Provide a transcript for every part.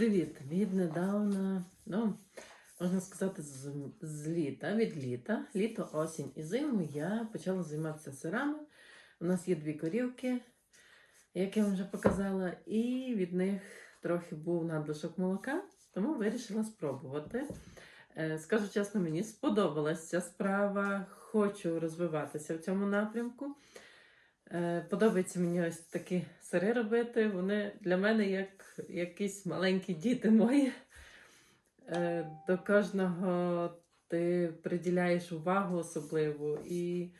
привіт! Віднедавна, ну, можна сказати, з, з літа, від літа, літо, осінь і зиму я почала займатися сирами. У нас є дві корівки, як я вам вже показала, і від них трохи був надлишок молока, тому вирішила спробувати. Е, Скажу чесно, мені сподобалася ця справа, хочу розвиватися в цьому напрямку. Е, Подобається мені ось такі сири робити. Вони для мене як якісь маленькі діти мої. Е, До кожного ти приділяєш увагу особливу. І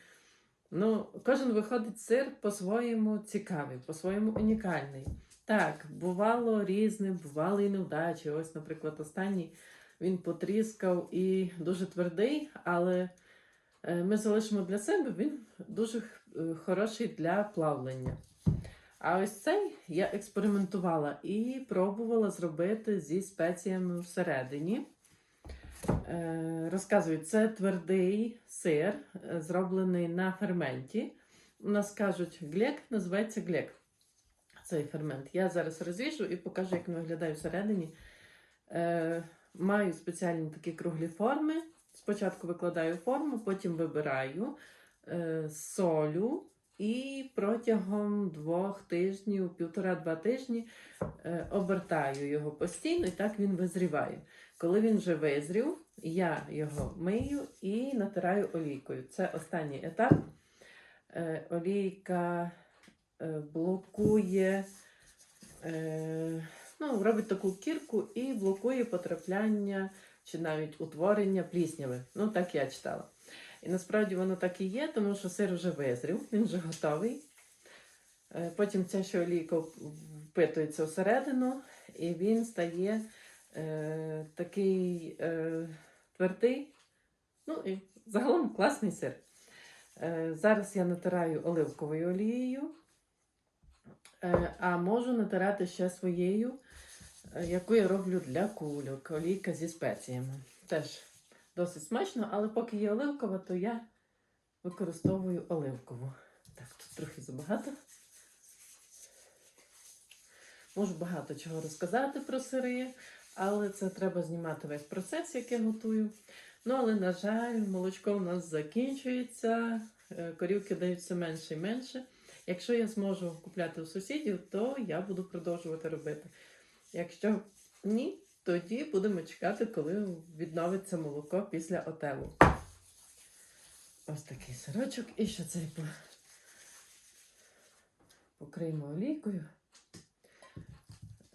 ну, кожен виходить сир по-своєму цікавий, по-своєму унікальний. Так, бувало різне, бували і невдачі. Ось, наприклад, останній він потріскав і дуже твердий, але ми залишимо для себе, він дуже е, хороший для плавлення. А ось цей я експериментувала і пробувала зробити зі спеціями всередині. Е, розказую, це твердий сир, е, зроблений на ферменті. У нас кажуть глек, називається глек. Цей фермент. Я зараз розвіжу і покажу, як він виглядає всередині. Е, маю спеціальні такі круглі форми. Спочатку викладаю форму, потім вибираю е, солю і протягом двох тижнів, півтора-два тижні е, обертаю його постійно, і так він визріває. Коли він вже визрів, я його мию і натираю олійкою. Це останній етап. Е, олійка е, блокує, е, ну, робить таку кірку і блокує потрапляння чи навіть утворення плісняви. Ну, так я читала. І насправді воно так і є, тому що сир вже визрів, він вже готовий. Е, Потім ця ще олійка впитується всередину, і він стає е, такий е, твердий, ну і загалом класний сир. Е, зараз я натираю оливковою олією, е, а можу натирати ще своєю, яку я роблю для кульок, олійка зі спеціями. Теж досить смачно, але поки є оливкова, то я використовую оливкову. Так, тут трохи забагато. Можу багато чого розказати про сири, але це треба знімати весь процес, як я готую. Ну, але, на жаль, молочко у нас закінчується, е, корівки дають все менше і менше. Якщо я зможу купляти у сусідів, то я буду продовжувати робити. Якщо ні, тоді будемо чекати, коли відновиться молоко після отелу. Ось такий сирочок. І ще цей по- покриємо олійкою.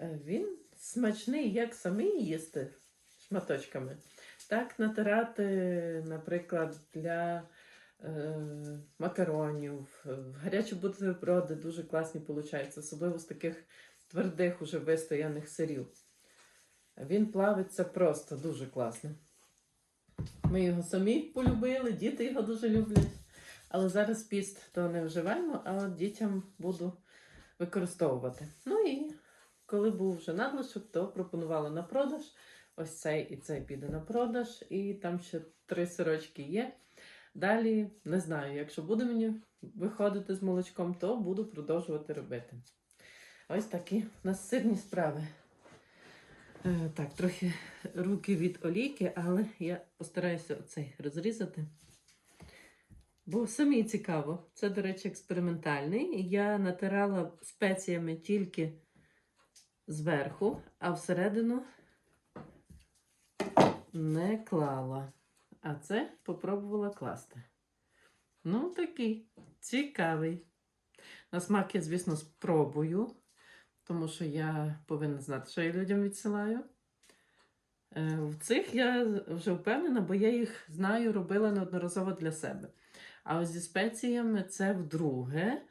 Е, Він смачний, як самий їсти шматочками. Так натирати, наприклад, для е, макаронів. В гарячі бутерброди дуже класні виходять, особливо з таких твердих, уже вистояних сирів. Він плавиться просто дуже класно. Ми його самі полюбили, діти його дуже люблять. Але зараз піст то не вживаємо, а дітям буду використовувати. Ну і коли був вже надлишок, то пропонувала на продаж. Ось цей і цей піде на продаж, і там ще три сирочки є. Далі не знаю, якщо буде мені виходити з молочком, то буду продовжувати робити. Ось такі у нас сирні справи. Е, так, трохи руки від олійки, але я постараюся оцей розрізати. Бо самі цікаво. Це, до речі, експериментальний. Я натирала спеціями тільки зверху, а всередину не клала. А це попробувала класти. Ну, такий цікавий. На смак я, звісно, спробую, тому що я повинна знати, що я людям відсилаю. Е, В цих я вже впевнена, бо я їх знаю, робила неодноразово для себе. А ось зі спеціями це вдруге.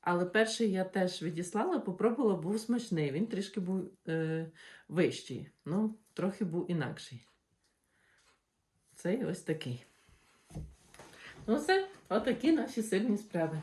Але перший я теж відіслала, попробувала, був смачний. Він трішки був е, вищий, ну, трохи був інакший. Цей ось такий. Ну, все, отакі наші сильні справи.